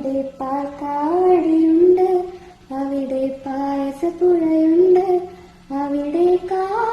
അവിടെ പാൽക്കാവടിയുണ്ട്. അവിടെ പായസപ്പുഴയുണ്ട്. അവിടെ കാ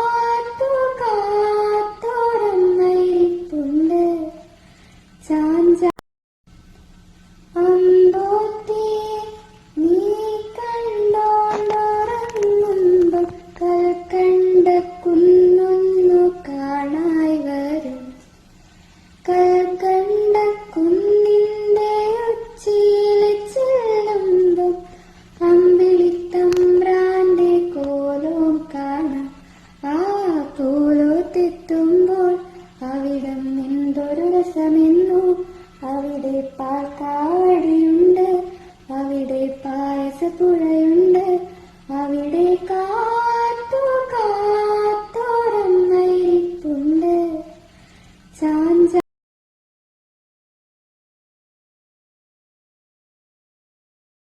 പായസമെന്നു അവിടെ പാക്കാടിയുണ്ട് അവിടെ പായസപ്പുഴയുണ്ട്. അവിടെ കാ